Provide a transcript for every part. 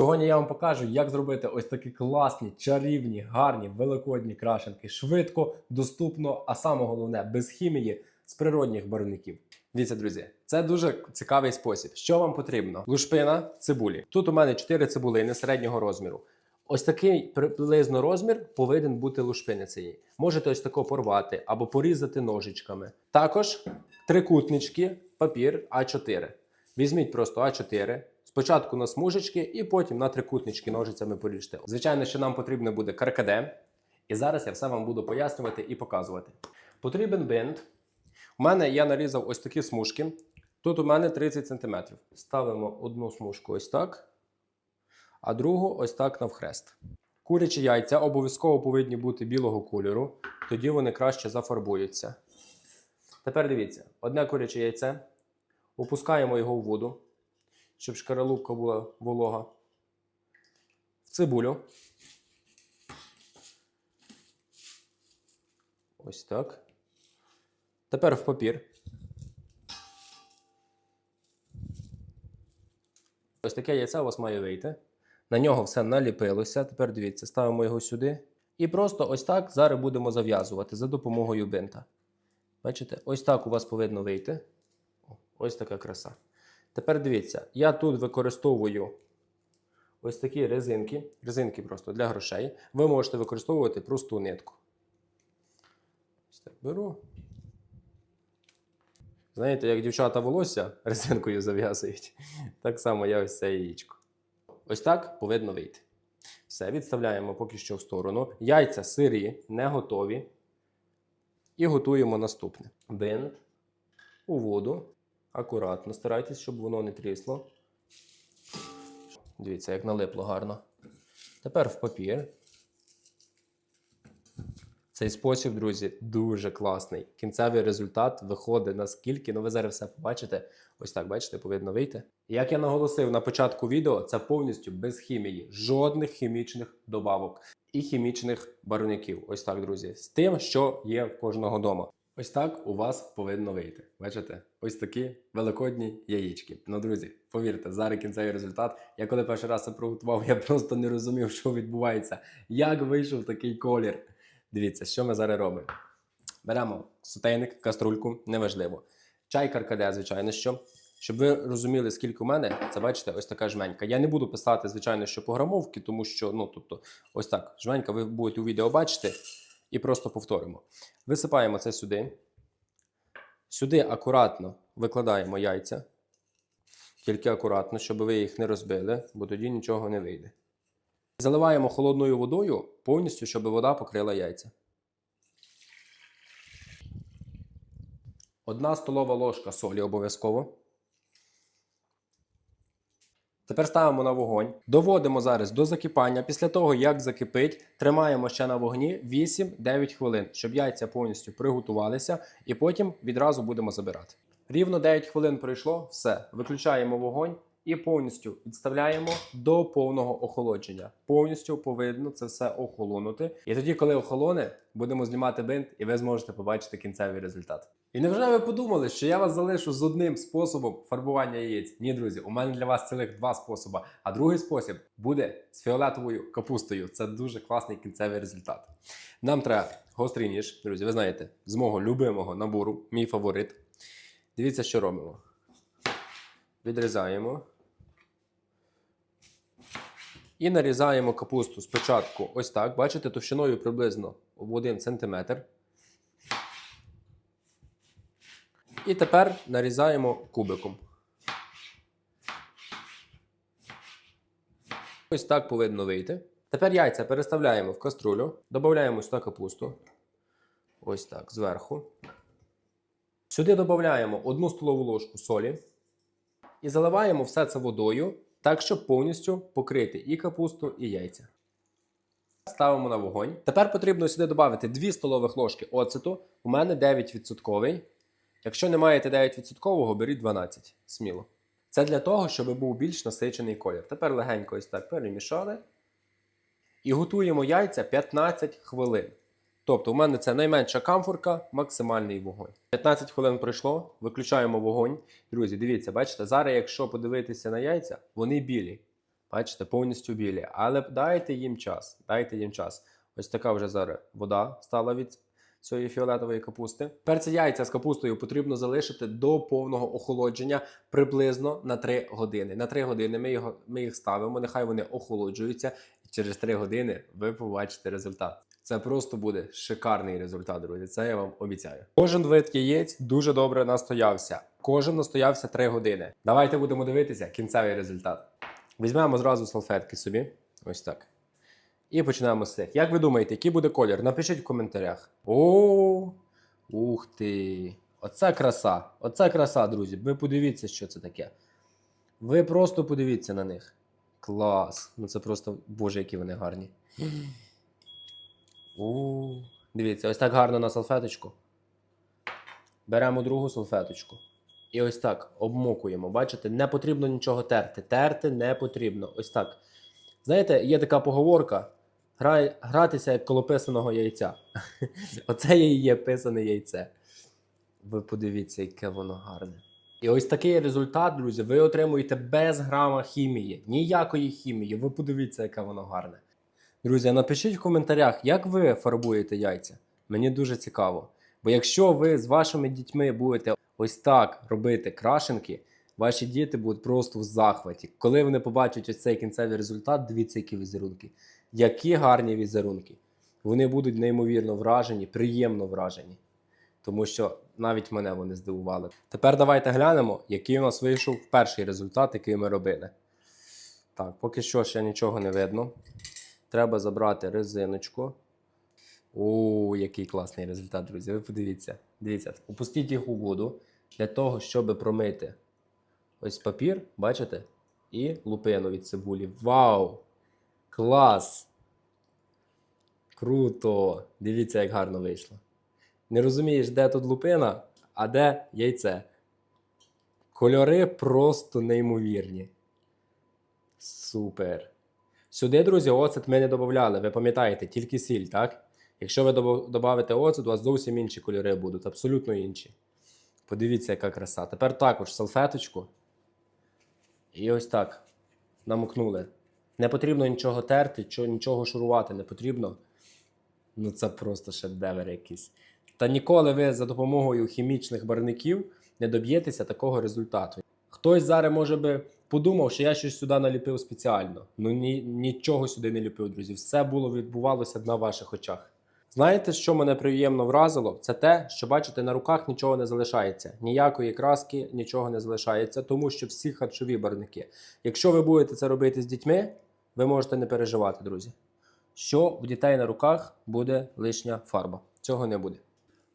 Сьогодні я вам покажу, як зробити ось такі класні, чарівні, гарні, великодні крашенки швидко, доступно, а саме головне без хімії з природних барвників. Дивіться, друзі, це дуже цікавий спосіб. Що вам потрібно? Лушпина цибулі. Тут у мене 4 цибулини середнього розміру. Ось такий приблизно розмір повинен бути лушпини цієї. Можете ось тако порвати або порізати ножичками. Також трикутнички, папір А4. Візьміть просто А4, спочатку на смужечки і потім на трикутнички ножицями поріжте. Звичайно, що нам потрібно буде каркаде. І зараз я все вам буду пояснювати і показувати. Потрібен бинт. У мене я нарізав ось такі смужки. Тут у мене 30 см. Ставимо одну смужку ось так, а другу ось так навхрест. Курячі яйця обов'язково повинні бути білого кольору, тоді вони краще зафарбуються. Тепер дивіться: одне куряче яйце. Опускаємо його в воду, щоб шкаралупка була волога. В цибулю. Ось так. Тепер в папір. Ось таке яйце у вас має вийти. На нього все наліпилося. Тепер дивіться, ставимо його сюди. І просто ось так зараз будемо зав'язувати за допомогою бинта. Бачите, ось так у вас повинно вийти. Ось така краса. Тепер дивіться, я тут використовую ось такі резинки. Резинки просто для грошей. Ви можете використовувати просту нитку. Ось так беру. Знаєте, як дівчата волосся резинкою зав'язують, так само я ось це яєчко. Ось так повинно вийти. Все, відставляємо поки що в сторону. Яйця сирі, не готові. І готуємо наступне: бинт у воду. Акуратно старайтесь, щоб воно не трісло. Дивіться, як налипло гарно. Тепер в папір. Цей спосіб, друзі, дуже класний. Кінцевий результат виходить наскільки, ну ви зараз все побачите. Ось так, бачите, повинно вийти. Як я наголосив на початку відео, це повністю без хімії, жодних хімічних добавок і хімічних барвників. Ось так, друзі, з тим, що є в кожного дома. Ось так у вас повинно вийти. Бачите? Ось такі великодні яєчки. Ну, друзі, повірте, зараз кінцевий результат. Я коли перший раз це приготував, я просто не розумів, що відбувається. Як вийшов такий колір. Дивіться, що ми зараз робимо. Беремо сотейник, каструльку, неважливо. Чай каркаде, звичайно, що. Щоб ви розуміли, скільки у мене, це бачите, ось така жменька. Я не буду писати, звичайно, що по грамовки, тому що, ну, тобто, ось так, жменька, ви будете у відео бачити і просто повторимо. Висипаємо це сюди. Сюди акуратно викладаємо яйця. Тільки акуратно, щоб ви їх не розбили, бо тоді нічого не вийде. Заливаємо холодною водою повністю, щоб вода покрила яйця. Одна столова ложка солі обов'язково. Тепер ставимо на вогонь. Доводимо зараз до закипання. Після того, як закипить, тримаємо ще на вогні 8-9 хвилин, щоб яйця повністю приготувалися, і потім відразу будемо забирати. Рівно 9 хвилин пройшло, все. Виключаємо вогонь і повністю відставляємо до повного охолодження. Повністю повинно це все охолонути. І тоді, коли охолоне, будемо знімати бинт, і ви зможете побачити кінцевий результат. І невже ви подумали, що я вас залишу з одним способом фарбування яєць? Ні, друзі, у мене для вас цілих два способи. А другий спосіб буде з фіолетовою капустою. Це дуже класний кінцевий результат. Нам треба гострий ніж, друзі, ви знаєте, з мого любимого набору, мій фаворит. Дивіться, що робимо. Відрізаємо. І нарізаємо капусту спочатку ось так. Бачите, товщиною приблизно в 1 см. І тепер нарізаємо кубиком. Ось так повинно вийти. Тепер яйця переставляємо в каструлю, додаємо сюди капусту. Ось так, зверху. Сюди додаємо 1 столову ложку солі і заливаємо все це водою, так, щоб повністю покрити і капусту, і яйця. Ставимо на вогонь. Тепер потрібно сюди додати 2 столових ложки оцету. У мене 9%. Якщо не маєте 9%, беріть 12 сміло. Це для того, щоб був більш насичений колір. Тепер легенько ось так перемішали. І готуємо яйця 15 хвилин. Тобто, у мене це найменша камфорка, максимальний вогонь. 15 хвилин пройшло, виключаємо вогонь. Друзі, дивіться, бачите, зараз, якщо подивитися на яйця, вони білі. Бачите, повністю білі. Але дайте їм час. Дайте їм час. Ось така вже зараз вода стала від цієї фіолетової капусти. Тепер яйця з капустою потрібно залишити до повного охолодження приблизно на 3 години. На 3 години ми, його, ми їх ставимо, нехай вони охолоджуються, і через 3 години ви побачите результат. Це просто буде шикарний результат, друзі. Це я вам обіцяю. Кожен вид яєць дуже добре настоявся. Кожен настоявся 3 години. Давайте будемо дивитися кінцевий результат. Візьмемо зразу салфетки собі. Ось так. І починаємо з цих. Як ви думаєте, який буде колір? Напишіть в коментарях. О, ух ти! Оце краса. Оце краса, друзі. Ви подивіться, що це таке. Ви просто подивіться на них. Клас. Ну це просто, боже, які вони гарні. О, дивіться, ось так гарно на салфеточку. Беремо другу салфеточку. І ось так обмокуємо. Бачите, не потрібно нічого терти. Терти не потрібно. Ось так. Знаєте, є така поговорка: грай, гратися як коло писаного яйця. Оце і є писане яйце. Ви подивіться, яке воно гарне. І ось такий результат, друзі, ви отримуєте без грама хімії. Ніякої хімії. Ви подивіться, яке воно гарне. Друзі, напишіть в коментарях, як ви фарбуєте яйця. Мені дуже цікаво. Бо якщо ви з вашими дітьми будете ось так робити крашенки, ваші діти будуть просто в захваті. Коли вони побачать ось цей кінцевий результат, дивіться, які візерунки. Які гарні візерунки. Вони будуть неймовірно вражені, приємно вражені. Тому що навіть мене вони здивували. Тепер давайте глянемо, який у нас вийшов перший результат, який ми робили. Так, поки що ще нічого не видно. Треба забрати резиночку. О, який класний результат, друзі. Ви подивіться. Дивіться, опустіть їх у воду для того, щоб промити ось папір, бачите? І лупину від цибулі. Вау! Клас! Круто! Дивіться, як гарно вийшло. Не розумієш, де тут лупина, а де яйце. Кольори просто неймовірні. Супер. Сюди, друзі, оцет ми не додавали. Ви пам'ятаєте, тільки сіль, так? Якщо ви додавите оцет, у вас зовсім інші кольори будуть, абсолютно інші. Подивіться, яка краса. Тепер також салфеточку. І ось так. Намокнули. Не потрібно нічого терти, нічого шурувати не потрібно. Ну це просто шедевр якийсь. Та ніколи ви за допомогою хімічних барвників не доб'єтеся такого результату. Хтось зараз може би подумав, що я щось сюди наліпив спеціально. Ну ні, нічого сюди не ліпив, друзі. Все було відбувалося на ваших очах. Знаєте, що мене приємно вразило? Це те, що бачите, на руках нічого не залишається. Ніякої краски, нічого не залишається, тому що всі харчові барники. Якщо ви будете це робити з дітьми, ви можете не переживати, друзі. Що в дітей на руках буде лишня фарба. Цього не буде.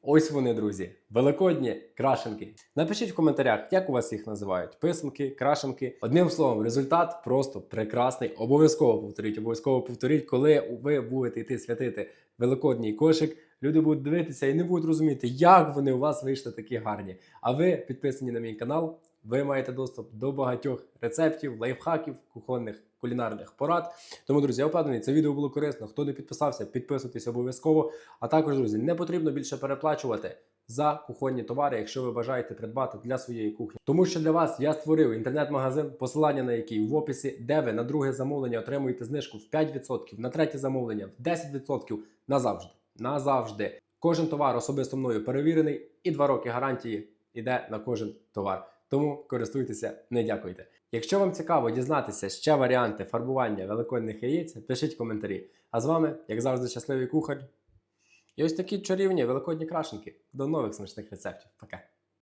Ось вони, друзі, великодні крашенки. Напишіть в коментарях, як у вас їх називають: писанки, крашенки. Одним словом, результат просто прекрасний. Обов'язково повторіть, обов'язково повторіть, коли ви будете йти святити великодній кошик. Люди будуть дивитися і не будуть розуміти, як вони у вас вийшли такі гарні. А ви підписані на мій канал. Ви маєте доступ до багатьох рецептів, лайфхаків, кухонних кулінарних порад. Тому, друзі, я впевнений, це відео було корисно. Хто не підписався, підписуйтесь обов'язково. А також, друзі, не потрібно більше переплачувати за кухонні товари, якщо ви бажаєте придбати для своєї кухні. Тому що для вас я створив інтернет-магазин, посилання на який в описі, де ви на друге замовлення отримуєте знижку в 5%, на третє замовлення в 10% назавжди. Назавжди. Кожен товар особисто мною перевірений, і 2 роки гарантії йде на кожен товар. Тому користуйтеся, не дякуйте. Якщо вам цікаво дізнатися ще варіанти фарбування великодних яєць, пишіть коментарі. А з вами, як завжди, щасливий кухар. І ось такі чарівні великодні крашенки. До нових смачних рецептів. Пока.